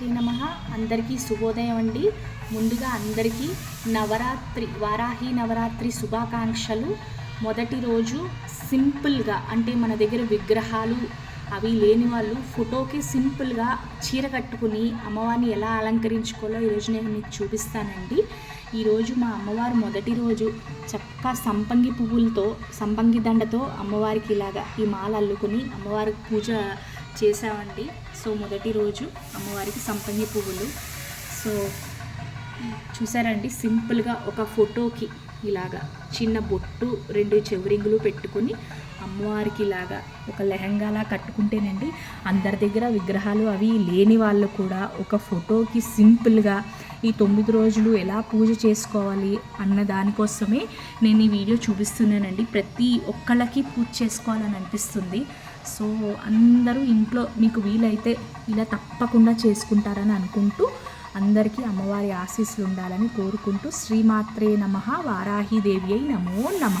శ్రీ నమ. అందరికీ శుభోదయం అండి. ముందుగా అందరికీ నవరాత్రి వారాహి నవరాత్రి శుభాకాంక్షలు. మొదటి రోజు సింపుల్గా అంటే మన దగ్గర విగ్రహాలు అవి లేని వాళ్ళు ఫోటోకి సింపుల్గా చీర కట్టుకుని అమ్మవారిని ఎలా అలంకరించుకోవాలో ఈరోజు నేను మీకు చూపిస్తానండి. ఈరోజు మా అమ్మవారు మొదటి రోజు చక్క సంపంగి పువ్వులతో సంపంగి దండతో అమ్మవారికి ఇలాగా ఈ మాల అల్లుకుని అమ్మవారికి పూజ చేసామండి సో మొదటి రోజు అమ్మవారికి సంపంగి పువ్వులు. సో చూసారండి సింపుల్గా ఒక ఫోటోకి ఇలాగా చిన్న బొట్టు రెండు చెవిరింగులు పెట్టుకుని అమ్మవారికి ఇలాగా ఒక లెహంగాలా కట్టుకుంటేనండి అందరి దగ్గర విగ్రహాలు అవి లేని వాళ్ళు కూడా ఒక ఫోటోకి సింపుల్గా ఈ తొమ్మిది రోజులు ఎలా పూజ చేసుకోవాలి అన్న దానికోసమే నేను ఈ వీడియో చూపిస్తున్నానండి. ప్రతి ఒక్కళ్ళకి పూజ చేసుకోవాలని అనిపిస్తుంది. సో అందరూ ఇంట్లో మీకు వీలైతే ఇలా తప్పకుండా చేసుకుంటారని అనుకుంటూ అందరికీ అమ్మవారి ఆశీస్సులు ఉండాలని కోరుకుంటూ శ్రీమాత్రే నమ వారాహిదేవి అయి నమో నమ